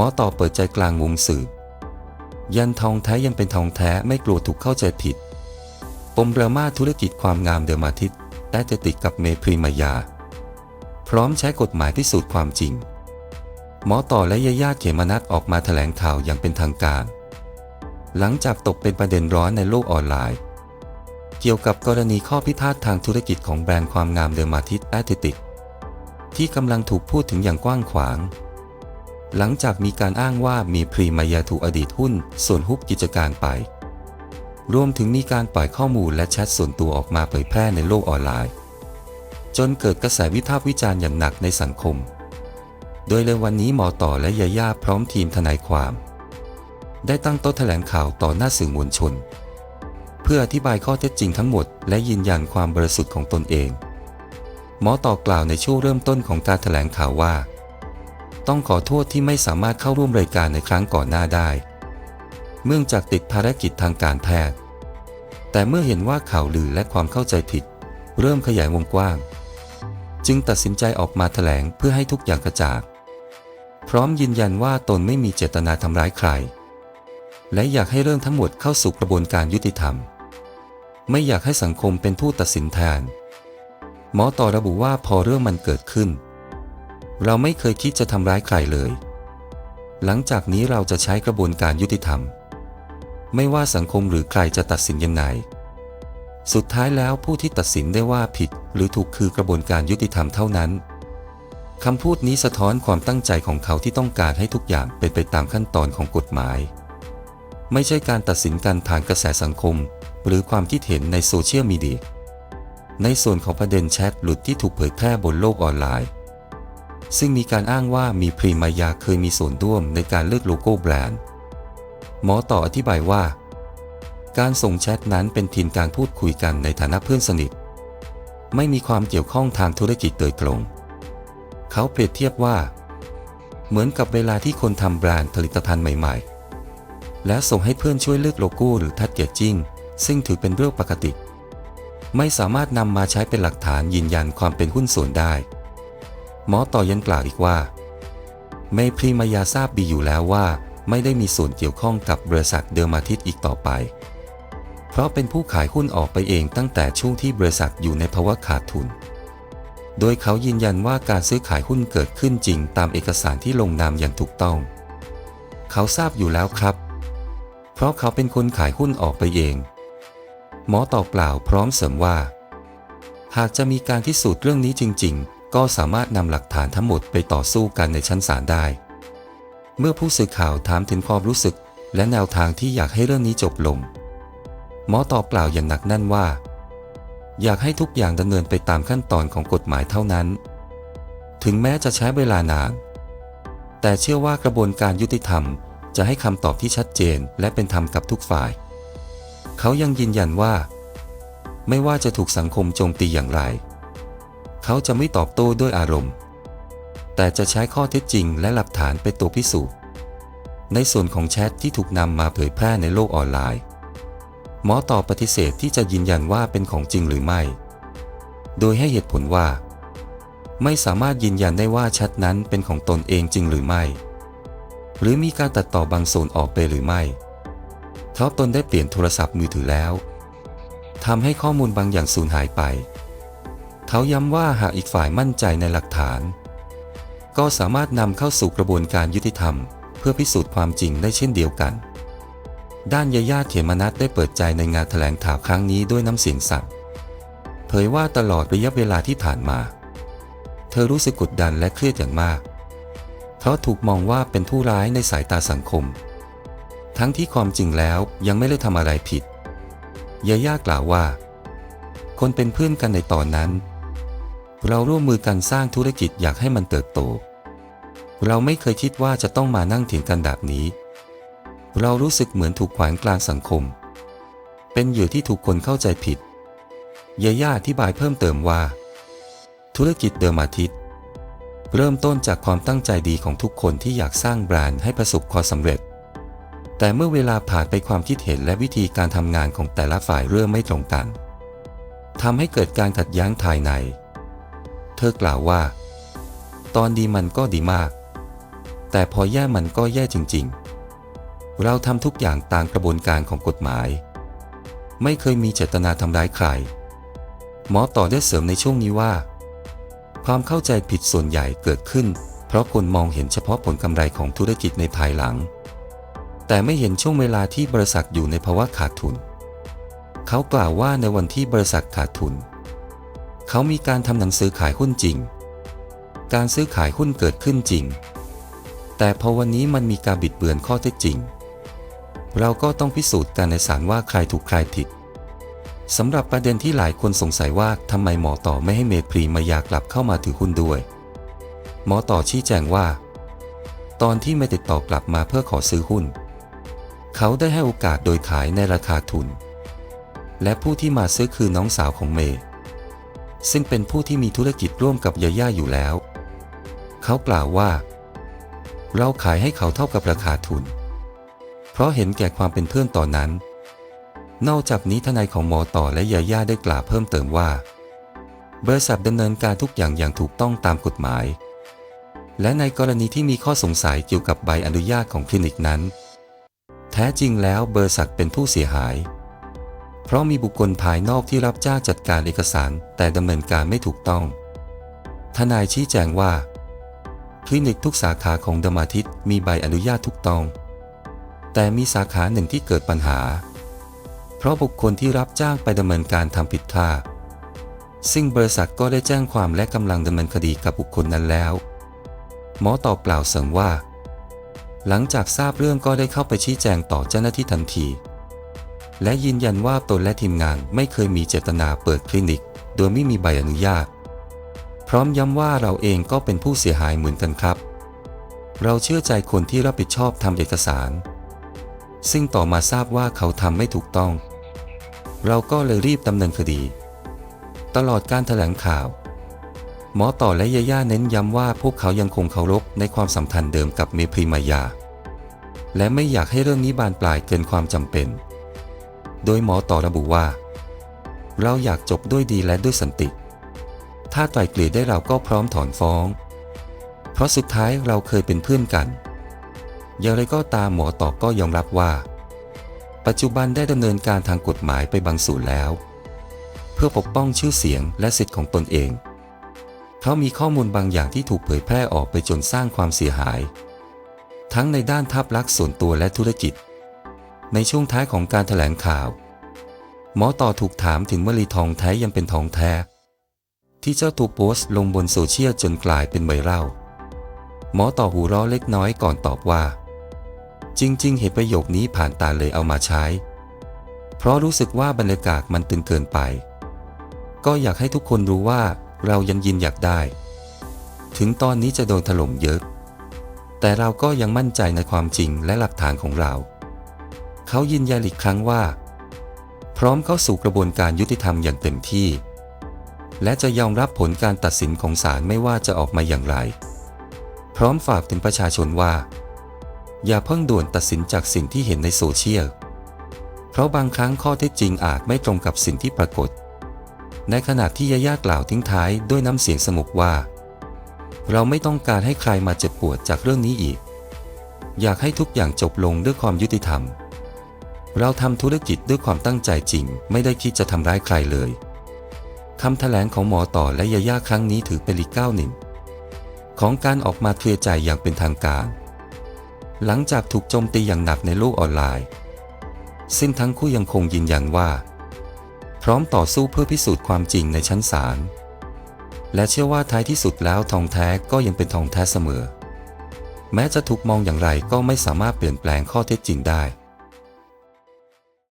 หมอต่อเปิดใจกลางวงสืบ ยันทองแท้ยังเป็นทองแท้ไม่กลัวถูกเข้าใจผิด ปมดราม่าธุรกิจความงามเดิมอาทิตย์ได้จะติดกับเมพรีมายา พร้อมใช้กฎหมายพิสูจน์ความจริง หมอต่อและยายาเขมนัทออกมาแถลงข่าวอย่างเป็นทางการ หลังจากตกเป็นประเด็นร้อนในโลกออนไลน์ เกี่ยวกับกรณีข้อพิพาททางธุรกิจของแบรนด์ความงามเดอร์มาทิสแอติติกที่กำลังถูกพูดถึงอย่างกว้างขวาง หลังจากมีการอ้างว่ามีพรีมายาถูกอดีตหุ้น ส่วนฮุบกิจการไป รวมถึงมีการปล่อยข้อมูลและแชทส่วนตัวออกมาเผยแพร่ในโลกออนไลน์ จนเกิดกระแสวิพากษ์วิจารณ์อย่างหนักในสังคม โดยในวันนี้หมอต่อและยาย่าพร้อมทีมทนายความ ได้ตั้งโต๊ะแถลงข่าวต่อหน้าสื่อมวลชน เพื่ออธิบายข้อเท็จจริงทั้งหมด และยืนยันความบริสุทธิ์ของตนเอง หมอต่อกล่าวในช่วงเริ่มต้นของการแถลงข่าวว่า ต้องขอโทษที่ไม่สามารถเข้าร่วมรายการในครั้งก่อนหน้าได้เนื่องจากติดภารกิจทางการแพทย์ แต่เมื่อเห็นว่าข่าวลือและความเข้าใจผิด เริ่มขยายวงกว้าง จึงตัดสินใจออกมาแถลงเพื่อให้ทุกอย่างกระจ่างพร้อมยืนยันว่าตนไม่มีเจตนาทำร้ายใคร และอยากให้เรื่องทั้งหมดเข้าสู่กระบวนการยุติธรรม ไม่อยากให้สังคมเป็นผู้ตัดสินแทน หมอต่อระบุว่าพอเรื่องมันเกิดขึ้น เราไม่เคยคิดจะทำร้ายใครเลย หลังจากนี้เราจะใช้กระบวนการยุติธรรม ไม่ว่าสังคมหรือใครจะตัดสินยังไง สุดท้ายแล้วผู้ที่ตัดสินได้ว่าผิดหรือถูกคือกระบวนการยุติธรรมเท่านั้นคำพูดนี้สะท้อนความตั้งใจของเขาที่ต้องการให้ทุกอย่างเป็นไปตามขั้นตอนของกฎหมาย ไม่ใช่การตัดสินกันทางกระแสสังคม หรือความคิดเห็นในโซเชียลมีเดียในส่วนของประเด็นแชทหลุดที่ถูกเผยแพร่บนโลกออนไลน์ ซึ่งมีการอ้างว่ามีพรีมายาเคยมีส่วนร่วมในการเลือกโลโก้แบรนด์ หมอต่ออธิบายว่า การส่งแชทนั้นเป็นเพียงการพูดคุยกันในฐานะเพื่อนสนิท ไม่มีความเกี่ยวข้องทางธุรกิจโดยตรง เขาเปรียบเทียบว่า เหมือนกับเวลาที่คนทำแบรนด์ผลิตภัณฑ์ใหม่ ๆ และส่งให้เพื่อนช่วยเลือกโลโก้หรือท็กเกจจิ้งซึ่งถือเป็นเรื่องปกติ ไม่สามารถนำมาใช้เป็นหลักฐานยืนยันความเป็นหุ้นส่วนได้ หมอต่อยังกล่าวอีกว่า เมพรีมายาทราบดีอยู่แล้วว่า ไม่ได้มีส่วนเกี่ยวข้องกับบริษัทเดอร์มาทิสอีกต่อไป เพราะเป็นผู้ขายหุ้นออกไปเองตั้งแต่ช่วงที่บริษัทอยู่ในภาวะขาดทุน โดยเขายืนยันว่าการซื้อขายหุ้นเกิดขึ้นจริงตามเอกสารที่ลงนามอย่างถูกต้อง เขาทราบอยู่แล้วครับ เพราะเขาเป็นคนขายหุ้นออกไปเอง หมอตอบกล่าวพร้อมเสริมว่า หากจะมีการพิสูจน์เรื่องนี้จริง ๆ ก็สามารถนำหลักฐานทั้งหมดไปต่อสู้กันในชั้นศาลได้ เมื่อผู้สื่อข่าวถามถึงความรู้สึกและแนวทางที่อยากให้เรื่องนี้จบลง หมอตอบกล่าอย่างหนักแน่นว่า อยากให้ทุกอย่างดำเนินไปตามขั้นตอนของกฎหมายเท่านั้น ถึงแม้จะใช้เวลานาน แต่เชื่อว่ากระบวนการยุติธรรมจะให้คำตอบที่ชัดเจนและเป็นธรรมกับทุกฝ่าย เขายังยืนยันว่า ไม่ว่าจะถูกสังคมโจมตีอย่างไร เขาจะไม่ตอบโต้ด้วยอารมณ์ แต่จะใช้ข้อเท็จจริงและหลักฐานเป็นตัวพิสูจน์ ในส่วนของแชทที่ถูกนำมาเผยแพร่ในโลกออนไลน์ หมอตอบปฏิเสธที่จะยืนยันว่าเป็นของจริงหรือไม่ โดยให้เหตุผลว่า ไม่สามารถยืนยันได้ว่าแชทนั้นเป็นของตนเองจริงหรือไม่ หรือมีการตัดต่อบางส่วนออกไปหรือไม่เพราตนได้เปลี่ยนโทรศัพท์มือถือแล้วทำให้ข้อมูลบางอย่างสูญหายไป เขาย้ำว่าหากอีกฝ่ายมั่นใจในหลักฐาน ก็สามารถนำเข้าสู่กระบวนการยุติธรรม เพื่อพิสูจน์ความจริงได้เช่นเดียวกัน ด้านยาย่าเขมนัทได้เปิดใจในงานแถลงข่าวครั้งนี้ด้วยน้ำเสียงสั่นเผยว่าตลอดระยะเวลาที่ผ่านมา เธอรู้สึกกดดันและเครียดอย่างมากเพราะถูกมองว่าเป็นผู้ร้ายในสายตาสังคม ทั้งที่ความจริงแล้วยังไม่ได้ทำอะไรผิดยาย่ากล่าวว่า คนเป็นเพื่อนกันในตอนนั้น เราร่วมมือกันสร้างธุรกิจอยากให้มันเติบโต เราไม่เคยคิดว่าจะต้องมานั่งเถียงกันแบบนี้ เรารู้สึกเหมือนถูกขวางกลางสังคม เป็นเหยื่อที่ถูกคนเข้าใจผิดยาย่าอธิบายเพิ่มเติมว่า ธุรกิจเดิมอาทิตย์ เริ่มต้นจากความตั้งใจดีของทุกคนที่อยากสร้างแบรนด์ให้ประสบความสำเร็จ แต่เมื่อเวลาผ่านไปความคิดเห็นและวิธีการทำงานของแต่ละฝ่ายเริ่มไม่ตรงกันทำให้เกิดการขัดแย้งภายใน เธอกล่าวว่า ตอนดีมันก็ดีมาก แต่พอแย่มันก็แย่จริง ๆ เราทำทุกอย่างตามกระบวนการของกฎหมาย ไม่เคยมีเจตนาทำร้ายใคร หมอต่อได้เสริมในช่วงนี้ว่า ความเข้าใจผิดส่วนใหญ่เกิดขึ้น เพราะคนมองเห็นเฉพาะผลกำไรของธุรกิจในภายหลัง แต่ไม่เห็นช่วงเวลาที่บริษัทอยู่ในภาวะขาดทุน เขากล่าวว่าในวันที่บริษัทขาดทุน เขามีการทำหนังสือขายหุ้นจริง การซื้อขายหุ้นเกิดขึ้นจริง แต่พอวันนี้มันมีการบิดเบือนข้อเท็จจริง เราก็ต้องพิสูจน์กันในศาลว่าใครถูกใครผิดสำหรับประเด็นที่หลายคนสงสัยว่าทำไมหมอต่อไม่ให้เมพรีมายากลับเข้ามาถือหุ้นด้วย หมอต่อชี้แจงว่า ตอนที่ไม่ติดต่อกลับมาเพื่อขอซื้อหุ้น เขาได้ให้โอกาสโดยขายในราคาทุน และผู้ที่มาซื้อคือน้องสาวของเมย์ ซึ่งเป็นผู้ที่มีธุรกิจร่วมกับยาย่าอยู่แล้ว เขากล่าวว่า เราขายให้เขาเท่ากับราคาทุน เพราะเห็นแก่ความเป็นเพื่อนตอนนั้น นอกจากนี้ทนายของหมอต่อและยาย่าได้กล่าวเพิ่มเติมว่า บริษัทดำเนินการทุกอย่างอย่างถูกต้องตามกฎหมาย และในกรณีที่มีข้อสงสัยเกี่ยวกับใบอนุญาตของคลินิกนั้น แท้จริงแล้วบริษัทเป็นผู้เสียหาย เพราะมีบุคคลภายนอกที่รับจ้างจัดการเอกสารแต่ดำเนินการไม่ถูกต้อง ทนายชี้แจงว่า คลินิกทุกสาขาของดมาทิตมีใบอนุญาตถูกต้อง แต่มีสาขาหนึ่งที่เกิดปัญหา เพราะบุคคลที่รับจ้างไปดำเนินการทำผิดพลาดซึ่งบริษัทก็ได้แจ้งความและกำลังดำเนินคดีกับบุคคลนั้นแล้ว หมอตอบกล่าวเสริมว่า หลังจากทราบเรื่องก็ได้เข้าไปชี้แจงต่อเจ้าหน้าที่ทันที และยืนยันว่าตนและทีมงานไม่เคยมีเจตนาเปิดคลินิก โดยไม่มีใบอนุญาต พร้อมย้ำว่าเราเองก็เป็นผู้เสียหายเหมือนกันครับ เราเชื่อใจคนที่รับผิดชอบทำเอกสาร ซึ่งต่อมาทราบว่าเขาทำไม่ถูกต้อง เราก็เลยรีบดำเนินคดี ตลอดการแถลงข่าว หมอต่อและยาย่าเน้นย้ำว่าพวกเขายังคงเคารพในความสัมพันธ์เดิมกับเมพรีมายา และไม่อยากให้เรื่องนี้บานปลายเกินความจำเป็น โดยหมอต่อระบุว่า เราอยากจบด้วยดีและด้วยสันติ ถ้าไกลเกลี่ยได้เราก็พร้อมถอนฟ้อง เพราะสุดท้ายเราเคยเป็นเพื่อนกัน อย่างไรก็ตามหมอต่อก็ยอมรับว่า ปัจจุบันได้ดำเนินการทางกฎหมายไปบางส่วนแล้ว เพื่อปกป้องชื่อเสียงและสิทธิ์ของตนเองเพรามีข้อมูลบางอย่างที่ถูกเผยแพร่ออกไปจนสร้างความเสียหาย ทั้งในด้านทับลักษณ์ส่วนตัวและธุรกิจ ในช่วงท้ายของการถแถลงข่าว หมอต่อถูกถามถึงวลีทองแท้ยังเป็นทองแท้ ที่เจ้าตัวโพสต์ลงบนโซเชียลจนกลายเป็นไวรัลหมอต่อหูร้อเล็กน้อยก่อนตอบว่า จริง ๆ เหตุประโยคนี้ผ่านตาเลยเอามาใช้ เพราะรู้สึกว่าบรรยากาศมันตึงเกินไป ก็อยากให้ทุกคนรู้ว่าเรายังยินอยากได้ ถึงตอนนี้จะโดนถล่มเยอะ แต่เราก็ยังมั่นใจในความจริงและหลักฐานของเรา เขายืนยันอีกครั้งว่า พร้อมเข้าสู่กระบวนการยุติธรรมอย่างเต็มที่ และจะยอมรับผลการตัดสินของศาลไม่ว่าจะออกมาอย่างไร พร้อมฝากถึงประชาชนว่า อย่าเพิ่งด่วนตัดสินจากสิ่งที่เห็นในโซเชียล เพราะบางครั้งข้อเท็จจริงอาจไม่ตรงกับสิ่งที่ปรากฏ ในขณะที่ยาย่ากล่าวทิ้งท้ายด้วยน้ำเสียงสงบว่า เราไม่ต้องการให้ใครมาเจ็บปวดจากเรื่องนี้อีกอยากให้ทุกอย่างจบลงด้วยความยุติธรรม เราทำธุรกิจด้วยความตั้งใจจริง ไม่ได้คิดจะทำร้ายใครเลยคำแถลงของหมอต่อและยาย่าครั้งนี้ถือเป็นอีกก้าวหนึ่ง ของการออกมาเคลียร์ใจอย่างเป็นทางการ หลังจากถูกโจมตีอย่างหนักในโลกออนไลน์ ซึ่งทั้งคู่ยังคงยืนยันว่า พร้อมต่อสู้เพื่อพิสูจน์ความจริงในชั้นศาลและเชื่อว่าท้ายที่สุดแล้วทองแท้ก็ยังเป็นทองแท้เสมอ แม้จะถูกมองอย่างไรก็ไม่สามารถเปลี่ยนแปลงข้อเท็จจริงได้